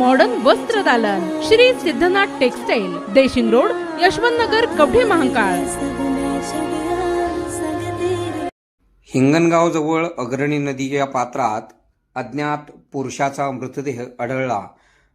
Modern वस्त्र दालन. Shri Siddhanath textile Deshing road Yashwant Nagar Kavathe Hingangaon जवळ अग्रणी नदीच्या पात्रात अज्ञात पुरुषाचा मृतदेह आढळला.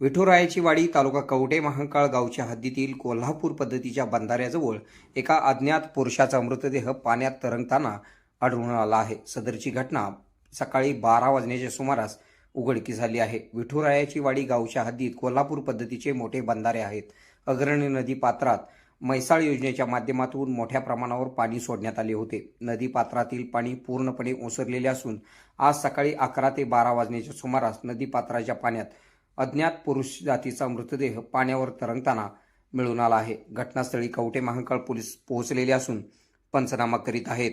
विठुरायाची वाडी तालुका कवटे महांकाळ गावच्या हद्दीतील कोल्हापूर पद्धतीच्या बंधाऱ्याजवळ एका अज्ञात पुरुषाचा मृतदेह पाण्यात तरंगताना आढळून आला आहे. सदरची घटना सकाळी बारा वाजण्याच्या सुमारास उघडकीस झाली आहे. विठुरायाची वाडी गावच्या हद्दीत कोल्हापूर पद्धतीचे मोठे बंधारे आहेत. अग्रणी नदी पात्रात म्हैसाळ योजनेच्या माध्यमातून मोठ्या प्रमाणावर पाणी सोडण्यात आले होते. नदी पात्रातील पाणी पूर्णपणे ओसरलेले असून आज सकाळी अकरा ते बारा वाजण्याच्या सुमारास नदी पात्राच्या पाण्यात अज्ञात पुरुष जातीचा मृतदेह पाण्यावर तरंगताना मिळून आला आहे. घटनास्थळी कवटे महांकाळ पोलीस पोहोचलेले असून पंचनामा करीत आहेत.